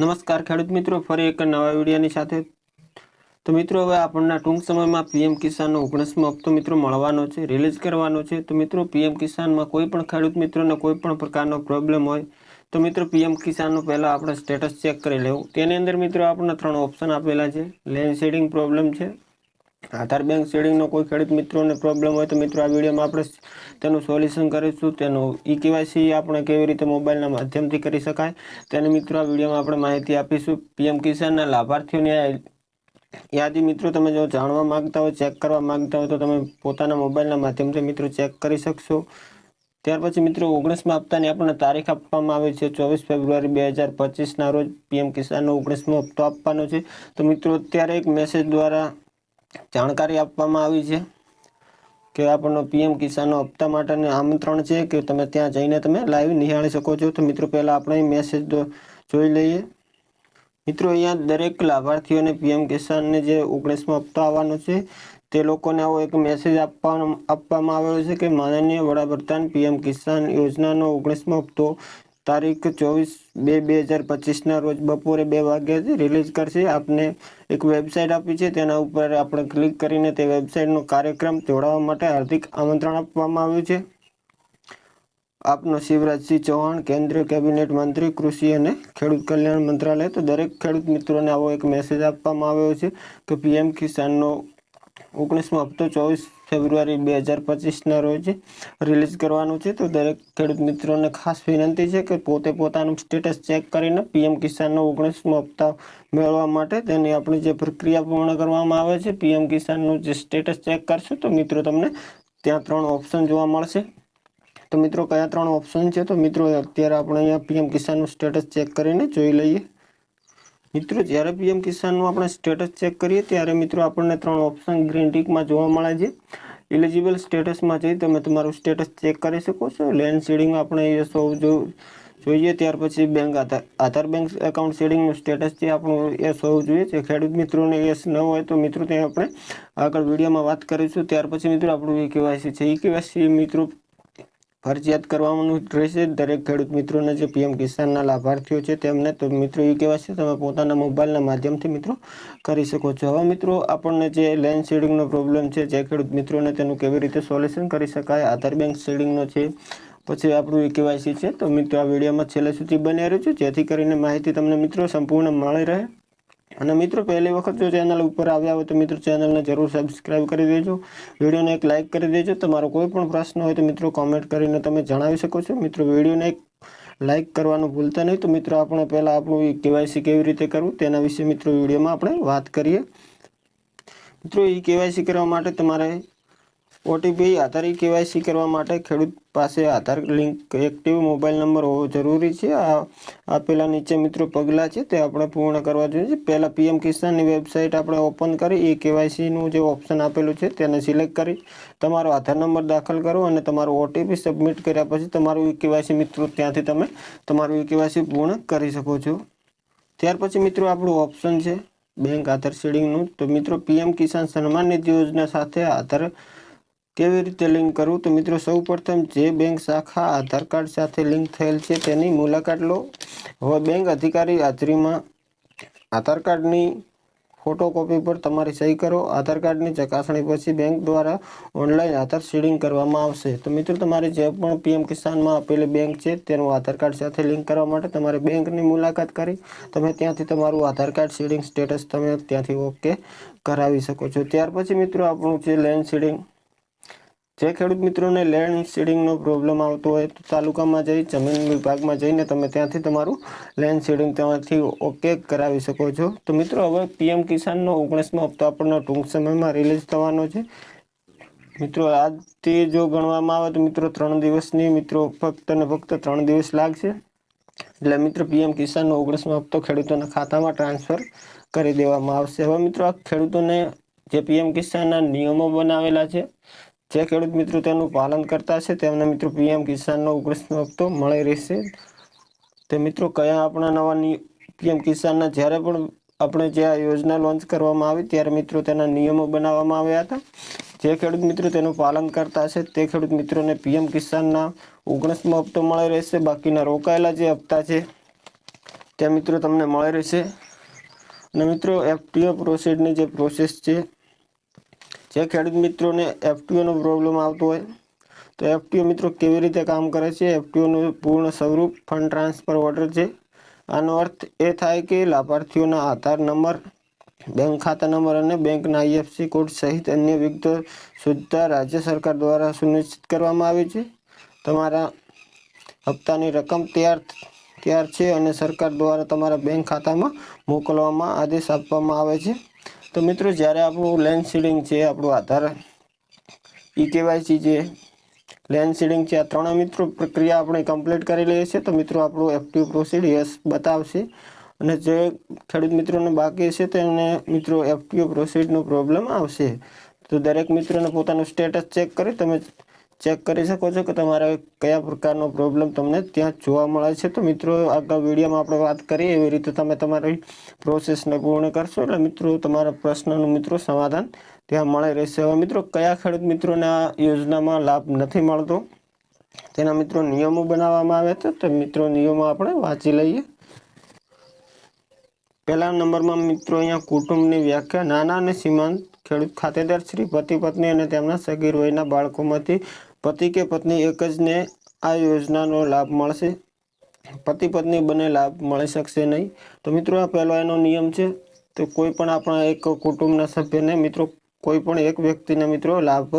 નમસ્કાર ખેડૂત મિત્રો, ફરી એક નવા વિડીયોની સાથે. તો મિત્રો, હવે આપણને ટૂંક સમયમાં પીએમ કિસાનનો ઓગણીસમો હપ્તો મિત્રો મળવાનો છે, રિલીઝ કરવાનો છે. તો મિત્રો, પીએમ કિસાનમાં કોઈ પણ ખેડૂત મિત્રોને કોઈ પણ પ્રકારનો પ્રોબ્લેમ હોય, તો મિત્રો, પીએમ કિસાનનો પહેલાં આપણે સ્ટેટસ ચેક કરી લેવું. તેની અંદર મિત્રો, આપણને ત્રણ ઓપ્શન આપેલા છે. લેન્ડ શેડિંગ પ્રોબ્લેમ છે આધાર બેંક શેડિંગનો કોઈ ખેડૂત મિત્રોને પ્રોબ્લેમ હોય તો મિત્રો આ વિડીયોમાં આપણે તેનું સોલ્યુશન કરીશું. તેનું ઈ કેવાયસી આપણે કેવી રીતે મોબાઈલના માધ્યમથી કરી શકાય તેને મિત્રો આ વિડીયોમાં આપણે માહિતી આપીશું. પીએમ કિસાનના લાભાર્થીઓની યાદી મિત્રો તમે જો જાણવા માંગતા હોય ચેક કરવા માંગતા હોય તો તમે પોતાના મોબાઈલના માધ્યમથી મિત્રો ચેક કરી શકશો. ત્યાર પછી મિત્રો ઓગણીસમાં હપ્તાની આપણને તારીખ આપવામાં આવે છે, ચોવીસ ફેબ્રુઆરી બે હજાર પચીસના રોજ પીએમ કિસાનનો ઓગણીસમો હપ્તો આપવાનો છે. તો મિત્રો અત્યારે એક મેસેજ દ્વારા જાણકારી આપવામાં આવી છે કે આપણો પીએમ કિસાનનો હપ્તા માટેને આમંત્રણ છે કે તમે ત્યાં જઈને તમે લાઈવ નિહાળી શકો છો. તો મિત્રો, પહેલાં આપણે મેસેજ જોઈ લઈએ. મિત્રો, અહીંયા દરેક લાભાર્થીઓને પીએમ કિસાનને જે ઓગણીસમો હપ્તો આવવાનો છે, તે લોકોને આવો એક મેસેજ આપવાનો, આપવામાં આવેલો છે કે માનનીય વડાપ્રધાન પીએમ કિસાન યોજનાનો ઓગણીસમો હપ્તો તારીખ ચોવીસ બે બે હજાર પચીસના રોજ બપોરે બે વાગ્યાથી રિલીઝ કરશે. આપને એક વેબસાઇટ આપી છે, તેના ઉપર આપણે ક્લિક કરીને તે વેબસાઇટનો કાર્યક્રમ જોડાવા માટે હાર્દિક આમંત્રણ આપવામાં આવ્યું છે. આપનો શિવરાજસિંહ ચૌહાણ, કેન્દ્રીય કેબિનેટ મંત્રી, કૃષિ અને ખેડૂત કલ્યાણ મંત્રાલય તો દરેક ખેડૂત મિત્રોને આવો એક મેસેજ આપવામાં આવ્યો છે કે પીએમ કિસાનનો ઓગણીસમો હપ્તો ચોવીસ ફેબ્રુઆરી બે હજાર પચીસના રોજ રિલીઝ કરવાનું છે. તો દરેક ખેડૂત મિત્રોને ખાસ વિનંતી છે કે પોતે પોતાનું સ્ટેટસ ચેક કરીને પીએમ કિસાનનો ઓગણીસમો હપ્તા મેળવવા માટે તેની આપણી જે પ્રક્રિયા પૂર્ણ કરવામાં આવે છે. પીએમ કિસાનનું જે સ્ટેટસ ચેક કરશો તો મિત્રો તમને ત્યાં ત્રણ ઓપ્શન જોવા મળશે. તો મિત્રો કયા ત્રણ ઓપ્શન છે? તો મિત્રો અત્યારે આપણે અહીંયા પીએમ કિસાનનું સ્ટેટસ ચેક કરીને જોઈ લઈએ. મિત્રો, જ્યારે પીએમ કિસાનનું આપણે સ્ટેટસ ચેક કરીએ, ત્યારે મિત્રો આપણને ત્રણ ઓપ્શન ગ્રીન ટીકમાં જોવા મળે છે. એલિજિબલ સ્ટેટસમાં જઈ તમે તમારું સ્ટેટસ ચેક કરી શકો છો. લેન્ડ શેડિંગ આપણે એ સૌ જો, જોઈએ, ત્યાર પછી bank Aadhaar Aadhaar bank account શેડિંગનું status છે, આપણું એ સૌ જોઈએ છે. ખેડૂત મિત્રોને એસ ન હોય તો મિત્રો, ત્યાં આપણે આગળ વિડીયોમાં વાત કરીશું. ત્યાર પછી મિત્રો, આપણું ઈ કેવાયસી છે. ઈ કેવાયસી મિત્રો ફરજિયાત કરવાનું રહેશે. દરેક ખેડૂત મિત્રોને જે પીએમ કિસાનના લાભાર્થીઓ છે તેમને તો મિત્રો એ કહેવાશે તમે પોતાના મોબાઈલના માધ્યમથી મિત્રો કરી શકો છો. હવે મિત્રો આપણને જે લેન્ડ શેડિંગનો પ્રોબ્લેમ છે, જે ખેડૂત મિત્રોને તેનું કેવી રીતે સોલ્યુશન કરી શકાય, આધાર બેંક શેડિંગનો છે, પછી આપણું એ કેવાયસી છે. તો મિત્રો આ વિડીયોમાં છેલ્લે સુધી બન્યા રહેજો. જેથી કરીને માહિતી તમને મિત્રો સંપૂર્ણ મળી રહે. અને મિત્રો, પહેલી વખત જો ચેનલ ઉપર આવ્યા હોય તો મિત્રો ચેનલને જરૂર સબસ્ક્રાઇબ કરી દેજો. વિડીયોને એક લાઇક કરી દેજો. તમારો કોઈ પણ પ્રશ્ન હોય તો મિત્રો કોમેન્ટ કરીને તમે જણાવી શકો છો. મિત્રો વિડીયોને એક લાઇક કરવાનું ભૂલતા નહીં. તો મિત્રો, આપણે પહેલાં આપણું કેવાયસી કેવી રીતે કરવું તેના વિશે મિત્રો વિડીયોમાં આપણે વાત કરીએ. મિત્રો એ કેવાયસી કરવા માટે તમારે ઓટીપી આધારિત કેવાયસી કરવા માટે ખેડૂત પાસે Aadhaar link, active mobile number હોવો જરૂરી છે. આ આપેલા નીચે મિત્રો પગલાં છે, તે આપણે પૂર્ણ કરવા જોઈએ. પહેલાં પીએમ કિસાનની વેબસાઇટ આપણે ઓપન કરી, એ કેવાયસીનું જે ઓપ્શન આપેલું છે, તેને સિલેક્ટ કરી, તમારો આધાર નંબર દાખલ કરો અને તમારો ઓટીપી સબમિટ કર્યા પછી તમારું ઈ કેવાયસી મિત્રો ત્યાંથી તમે તમારું ઈ કેવાયસી પૂર્ણ કરી શકો છો. ત્યાર પછી મિત્રો આપણું ઓપ્શન છે, બેંક આધાર શેડિંગનું તો મિત્રો, પીએમ કિસાન સન્માન નિધિ યોજના સાથે આધાર કેવી રીતે લિંક કરવું? તો મિત્રો સૌ પ્રથમ જે બેંક શાખા આધાર કાર્ડ સાથે લિંક થયેલ છે તેની મુલાકાત લો. હવે બેંક અધિકારી હાજરીમાં આધાર કાર્ડની ફોટોકોપી પર તમારી સહી કરો. આધાર કાર્ડની ચકાસણી પછી બેંક દ્વારા ઓનલાઈન આધાર સીડિંગ કરવામાં આવશે. તો મિત્રો, તમારે જે પણ પીએમ કિસાનમાં આપેલી બેંક છે તેનું આધાર કાર્ડ સાથે લિંક કરવા માટે તમારે બેંકની મુલાકાત કરી. તમે ત્યાંથી તમારું આધાર કાર્ડ સીડિંગ સ્ટેટસ તમે ત્યાંથી ઓકે કરાવી શકો છો. ત્યાર પછી મિત્રો, આપણું છે લેન્ડ સીડિંગ જે ખેડૂત મિત્રોને લેન્ડ સીડિંગનો પ્રોબ્લેમ આવતો હોય તો તાલુકામાં જઈ, જમીન વિભાગમાં જઈને તમે ત્યાંથી તમારું લેન્ડ સીડિંગ ત્યાંથી ઓકે કરાવી શકો છો. તો મિત્રો, હવે પીએમ કિસાનનો ઓગણીસમો હપ્તો આપણને ટૂંક સમયમાં રિલીઝ થવાનો છે. મિત્રો આજથી જો ગણવામાં આવે તો મિત્રો, ત્રણ દિવસની મિત્રો, ફક્ત ને ફક્ત ત્રણ દિવસ લાગશે. એટલે મિત્રો પીએમ કિસાનનો ઓગણીસમો હપ્તો ખેડૂતોના ખાતામાં ટ્રાન્સફર કરી દેવામાં આવશે. હવે મિત્રો, આ ખેડૂતોને જે પીએમ કિસાનના નિયમો બનાવેલા છે જે ખેડૂત મિત્રો તેનું પાલન કરતા છે તેમને મિત્રો પીએમ કિસાનનો ઓગણીસમો હપ્તો મળી રહેશે. તે મિત્રો કયા આપણા નવા પીએમ કિસાનના જ્યારે પણ આપણે જે આ યોજના લોન્ચ કરવામાં આવી, ત્યારે મિત્રો તેના નિયમો બનાવવામાં આવ્યા હતા. જે ખેડૂત મિત્રો તેનું પાલન કરતા છે તે ખેડૂત મિત્રોને પીએમ કિસાનના ઓગણીસમો હપ્તો મળી રહેશે. બાકીના રોકાયેલા જે હપ્તા છે, તે મિત્રો તમને મળી રહેશે. અને મિત્રો એફટીઓ પ્રોસીડની જે પ્રોસેસ છે જે ખેડૂત મિત્રોને એફટીઓનો પ્રોબ્લેમ આવતો હોય, તો એફટીઓ મિત્રો કેવી રીતે કામ કરે છે? એફટીઓનું પૂર્ણ સ્વરૂપ ફંડ ટ્રાન્સફર ઓર્ડર છે. આનો અર્થ એ થાય કે લાભાર્થીઓના આધાર નંબર, બેંક ખાતા નંબર અને બેંકના આઈએફસી કોડ સહિત અન્ય વિગતો સુદ્ધા રાજ્ય સરકાર દ્વારા સુનિશ્ચિત કરવામાં આવી છે. તમારા હપ્તાની રકમ તૈયાર તૈયાર છે અને સરકાર દ્વારા તમારા બેંક ખાતામાં મોકલવામાં આદેશ આપવામાં આવે છે. તો મિત્રો જ્યારે આપણું લેન્ડ સીડિંગ છે, આપણું આધાર ઈ કેવાયસી છે લેન્ડ સીડિંગ છે, આ ત્રણે મિત્રો પ્રક્રિયા આપણે કમ્પ્લીટ કરી લઈએ છીએ. તો મિત્રો આપણું એક્ટિવ પ્રોસીડ યસ બતાવશે. અને જે ખેડૂત મિત્રોને બાકી છે તેને મિત્રો એફટીઓ પ્રોસીડનો પ્રોબ્લેમ આવશે. તો દરેક મિત્રોને પોતાનું સ્ટેટસ ચેક કરી તમે ચેક કરી શકો છો કે તમારે કયા પ્રકારનો પ્રોબ્લેમ તમને ત્યાં જોવા મળે છે. તો મિત્રો, આગળ વિડીયોમાં આપણે વાત કરીએ એવી રીતે તમે તમારી પ્રોસેસને પૂર્ણ કરશો. એટલે મિત્રો, તમારા પ્રશ્નનું મિત્રો સમાધાન ત્યાં મળી રહેશે. હવે મિત્રો, કયા ખેડૂત મિત્રોને આ યોજનામાં લાભ નથી મળતો? તેના મિત્રો નિયમો બનાવવામાં આવે છે તો મિત્રો, નિયમો આપણે વાંચી લઈએ. પહેલા નંબરમાં મિત્રો, અહીંયા કુટુંબની વ્યાખ્યા. નાના અને સીમાંત ખેડૂત ખાતેદાર શ્રી પતિ પત્ની અને તેમના સગીર વયના બાળકોમાંથી પતિ કે પત્ની એક જ ને આ યોજનાનો લાભ મળશે? પતિ પત્ની બંને લાભ મળી શકશે નહીં. તો મિત્રો, આ પહેલો એનો નિયમ છે. તો કોઈ પણ આપણા એક કુટુંબના સભ્યને મિત્રો, કોઈ પણ એક વ્યક્તિને મિત્રો લાભ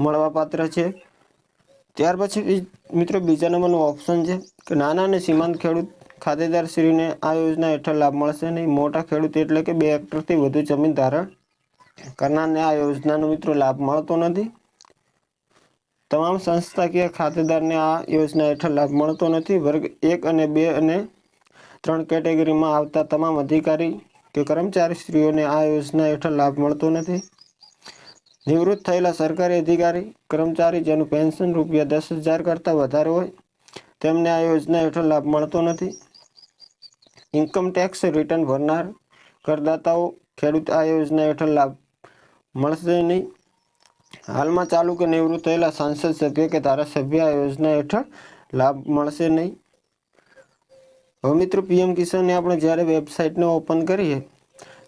મળવા પાત્ર છે. ત્યાર પછી મિત્રો, બીજા નંબરનું ઓપ્શન છે કે નાના અને સીમાંત ખેડૂત ખાતેદાર શ્રીને આ યોજના હેઠળ લાભ મળશે નહીં. મોટા ખેડૂત એટલે કે બે હેક્ટરથી વધુ જમીન ધારણ કરનારને આ યોજનાનો મિત્રો લાભ મળતો નથી. તમામ સંસ્થાકીય ખાતેદારને આ યોજના હેઠળ લાભ મળતો નથી. વર્ગ એક અને બે અને ત્રણ કેટેગરીમાં આવતા તમામ અધિકારી કે કર્મચારી સ્ત્રીઓને આ યોજના હેઠળ લાભ મળતો નથી. નિવૃત્ત થયેલા સરકારી અધિકારી, કર્મચારી જેનું પેન્શન રૂપિયા દસ હજાર કરતાં વધારે હોય, તેમને આ યોજના હેઠળ લાભ મળતો નથી. ઇન્કમ ટેક્સ રિટર્ન ભરનાર કરદાતાઓ ખેડૂત આ યોજના હેઠળ લાભ મળશે નહીં. હાલમાં ચાલુ કે નિવૃત્ત થયેલા સાંસદ સભ્ય કે ધારાસભ્ય આ યોજના હેઠળ લાભ મળશે નહીં? હવે મિત્રો પીએમ કિસાનની આપણે જ્યારે વેબસાઇટને ઓપન કરીએ,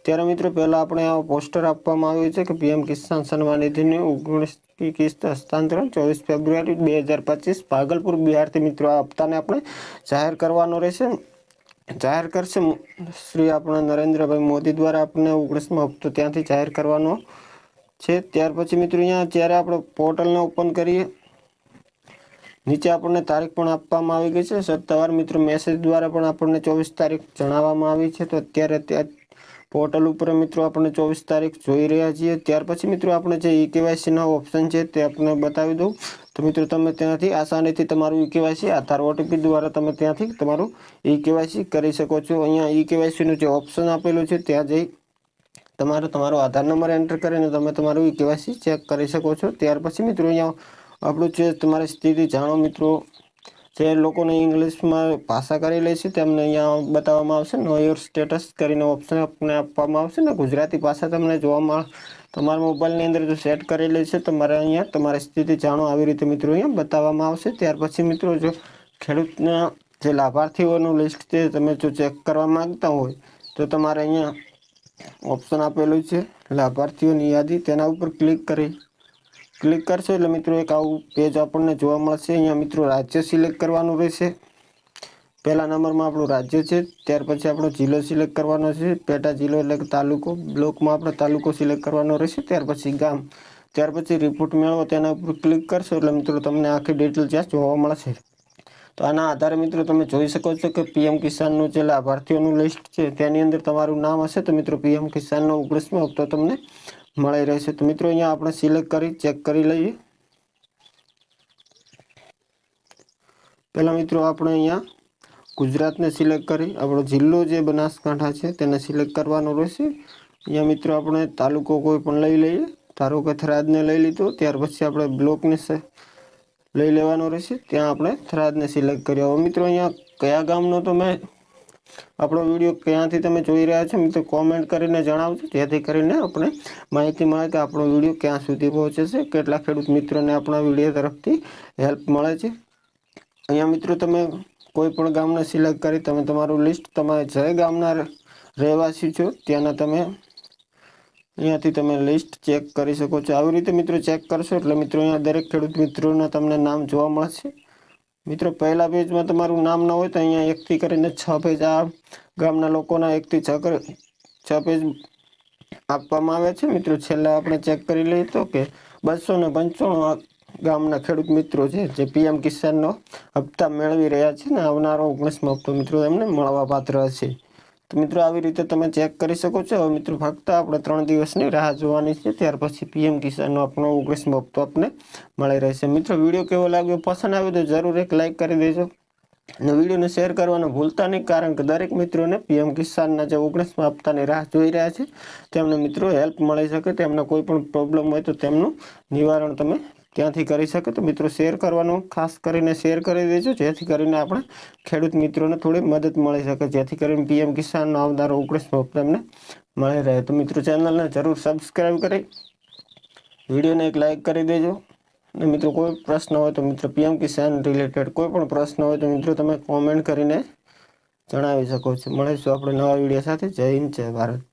ત્યારે મિત્રો પહેલાં આપણે આ પોસ્ટર આપવામાં આવ્યું છે કે પીએમ કિસાન સન્માન નિધિની ઓગણીસ કિસ્ત હસ્તાંતરણ ચોવીસ ફેબ્રુઆરી બે હજાર પચીસ ભાગલપુર બિહારથી મિત્રો આ હપ્તાને આપણે જાહેર કરવાનો રહેશે. જાહેર કરશે. શ્રી આપણા નરેન્દ્રભાઈ મોદી દ્વારા આપણે ઓગણીસમો હપ્તો ત્યાંથી જાહેર કરવાનો છે. ત્યાર પછી મિત્રો અહીંયા જ્યારે આપણે પોર્ટલને ઓપન કરીએ, નીચે આપણને તારીખ પણ આપવામાં આવી ગઈ છે. સત્તાવાર મિત્રો મેસેજ દ્વારા પણ આપણને ચોવીસ તારીખ જણાવવામાં આવી છે. તો અત્યારે ત્યાં પોર્ટલ ઉપર મિત્રો આપણે ચોવીસ તારીખ જોઈ રહ્યા છીએ. ત્યાર પછી મિત્રો આપણે જે ઈ કેવાયસીના ઓપ્શન છે તે આપણે બતાવી દઉં. તો મિત્રો તમે ત્યાંથી આસાનીથી તમારું ઈ કેવાયસી આધાર ઓટીપી દ્વારા તમે ત્યાંથી તમારું ઈ કેવાયસી કરી શકો છો. અહીંયા ઈ કેવાયસીનું જે ઓપ્શન આપેલું છે, ત્યાં જઈ તમારો તમારો આધાર નંબર એન્ટર કરીને તમે તમારું કેવાયસી ચેક કરી શકો છો. ત્યાર પછી મિત્રો અહીંયા આપણું જે તમારી સ્થિતિ જાણો મિત્રો, જે લોકોને ઇંગ્લિશમાં ભાષા કરી લે છે તેમને અહીંયા બતાવવામાં આવશે. નો યોર સ્ટેટસ કરીને ઓપ્શન આપને આપવામાં આવશે ને ગુજરાતી ભાષા તમને જોવા મળે, તમારા મોબાઈલની અંદર જો સેટ કરેલી છે તમારે અહીંયા તમારી સ્થિતિ જાણો આવી રીતે મિત્રો અહીંયા બતાવવામાં આવશે. ત્યાર પછી મિત્રો જો ખેડૂતના જે લાભાર્થીઓનું લિસ્ટ છે, તમે જો ચેક કરવા માંગતા હોય તો તમારે અહીંયા ઓપ્શન આપેલું છે, લાભાર્થીઓની યાદી તેના ઉપર ક્લિક કરી. ક્લિક કરશો એટલે મિત્રો એક આવું પેજ આપણને જોવા મળશે. અહીંયા મિત્રો રાજ્ય સિલેક્ટ કરવાનું રહેશે. પહેલા નંબરમાં આપણું રાજ્ય છે, ત્યાર પછી આપણો જિલ્લો સિલેક્ટ કરવાનો છે. પેટા જિલ્લો એટલે તાલુકો, બ્લોકમાં આપણે તાલુકો સિલેક્ટ કરવાનો રહેશે. ત્યાર પછી ગામ, ત્યાર પછી રિપોર્ટ મેળવો, તેના ઉપર ક્લિક કરશો એટલે મિત્રો તમને આખી ડિટેલ જ્યાં જોવા મળશે. તો આના આધારે મિત્રો તમે જોઈ શકો છો કે પીએમ કિસાનનું જે લાભાર્થીઓનું લિસ્ટ છે, તેની અંદર તમારું નામ હશે તો મિત્રો પીએમ કિસાનનો ઓગણીસમો હપ્તો તમને મળી રહેશે. તો મિત્રો અહીંયા આપણે સિલેક્ટ કરી ચેક કરી લઈએ. પહેલાં મિત્રો આપણે અહીંયા ગુજરાતને સિલેક્ટ કરી, આપણો જિલ્લો જે બનાસકાંઠા છે તેને સિલેક્ટ કરવાનો રહેશે. અહીંયા મિત્રો આપણે તાલુકો કોઈ પણ લઈ લઈએ. ધારો કે થરાદને લઈ લીધો, ત્યાર પછી આપણે બ્લોકને લઈ લેવાનો રહેશે. ત્યાં આપણે થરાદને સિલેક્ટ કર્યો. હવે મિત્રો અહીંયા કયા ગામનો તમે આપણો વીડિયો ક્યાંથી તમે જોઈ રહ્યા છો મિત્રો કોમેન્ટ કરીને જણાવજો. જેથી કરીને આપણે માહિતી મળે કે આપણો વીડિયો ક્યાં સુધી પહોંચે છે કેટલા ખેડૂત મિત્રોને આપણા વીડિયો તરફથી હેલ્પ મળે છે. અહીંયા મિત્રો તમે કોઈ પણ ગામને સિલેક્ટ કરી તમે તમારું લિસ્ટ તમે જે ગામના રહેવાસી છો, ત્યાંના તમે અહીંયાથી તમે લિસ્ટ ચેક કરી શકો છો. આવી રીતે મિત્રો ચેક કરશો એટલે મિત્રો અહીંયા દરેક ખેડૂત મિત્રોના તમને નામ જોવા મળશે. મિત્રો પહેલા પેજમાં તમારું નામ ન હોય તો અહીંયા એકથી કરીને છ પેજ આ ગામના લોકોના એકથી છ કરી, છ પેજ આપવામાં આવે છે. મિત્રો છેલ્લા આપણે ચેક કરી લઈએ તો કે બસો ને પંચાણું ગામના ખેડૂત મિત્રો છે, જે પીએમ કિસાનનો હપ્તા મેળવી રહ્યા છે ને આવનારો ઓગણીસમો હપ્તો મિત્રો એમને મળવા પાત્ર હશે તો મિત્રો આવી રીતે તમે ચેક કરી શકો છો. હવે મિત્રો ફક્ત આપણે ત્રણ દિવસની રાહ જોવાની છે. ત્યાર પછી પીએમ કિસાનનો આપણો ઓગણીસમો હપ્તો આપને મળી રહેશે. મિત્રો વીડિયો કેવો લાગ્યો? પસંદ આવ્યો તો જરૂર એક લાઇક કરી દેજો. અને વિડીયોને શેર કરવાનું ભૂલતા નહીં, કારણ કે દરેક મિત્રોને પીએમ કિસાનના જે ઓગણીસમા હપ્તાની રાહ જોઈ રહ્યા છે. તેમને મિત્રો હેલ્પ મળી શકે. તેમને કોઈ પણ પ્રોબ્લેમ હોય તો તેમનું નિવારણ તમે ત્યાંથી કરી શકે તો મિત્રો શેર કરવાનું, ખાસ કરીને શેર કરી દેજો, જેથી કરીને આપણે ખેડૂત મિત્રોને થોડી મદદ મળી શકે, જેથી કરીને પીએમ કિસાનનો આવનારો ઓગણીસમો તમને મળી રહે. તો મિત્રો ચેનલને જરૂર સબસ્ક્રાઈબ કરી, વિડીયોને એક લાઈક કરી દેજો. અને મિત્રો કોઈ પ્રશ્ન હોય તો મિત્રો પીએમ કિસાન રિલેટેડ કોઈ પણ પ્રશ્ન હોય તો મિત્રો તમે કોમેન્ટ કરીને જણાવી શકો છો. મળીશું આપણે નવા વીડિયો સાથે. જય હિન્દ, જય ભારત.